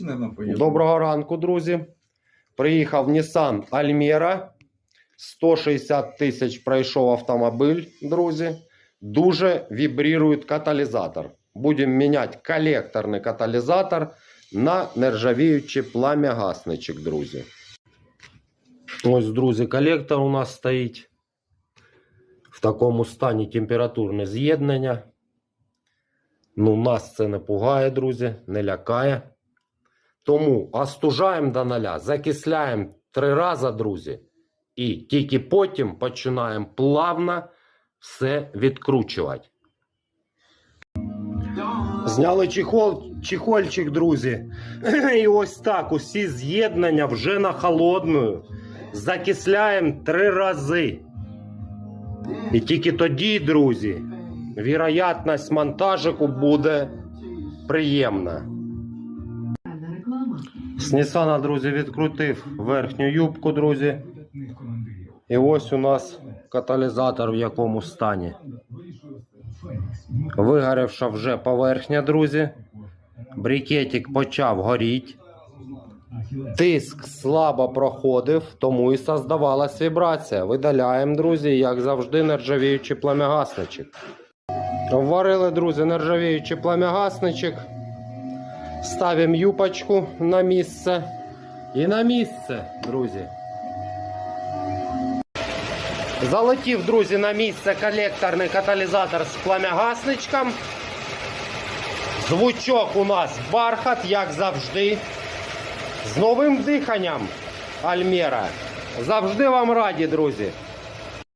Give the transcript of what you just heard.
нам поїде. Доброго ранку, друзі. Приїхав Nissan Almera. 160 тисяч пройшов автомобіль, друзі. Дуже вібрірує каталізатор. Будемо міняти колекторний каталізатор на нержавіючий пламягасничок, друзі. Ось, друзі, колектор у нас стоїть. В такому стані температурне з'єднання. Ну, нас це не пугає, друзі, не лякає. Тому остужаємо до нуля, закисляємо три рази, друзі. І тільки потім починаємо плавно все відкручувати. Зняли чехол, чехольчик, друзі. І ось так усі з'єднання вже на холодну. Закисляємо три рази. І тільки тоді, друзі, вірогятність монтажику буде приємна. З Нісана, друзі, відкрутив верхню юбку, друзі. І ось у нас каталізатор в якому стані. Вигорівша вже поверхня, друзі. Брикетик почав горіти. Тиск слабо проходив, тому і создавалась вібрація. Видаляємо, друзі, як завжди, нержавіючий пламягасничок. Вварили, друзі, нержавіючий пламягасничок. Ставимо юпочку на місце. І на місце, друзі. Залетів, друзі, на місце колекторний каталізатор з пламягасничком. Звучок у нас бархат, як завжди. З новим диханням Альмера. Завжди вам раді, друзі.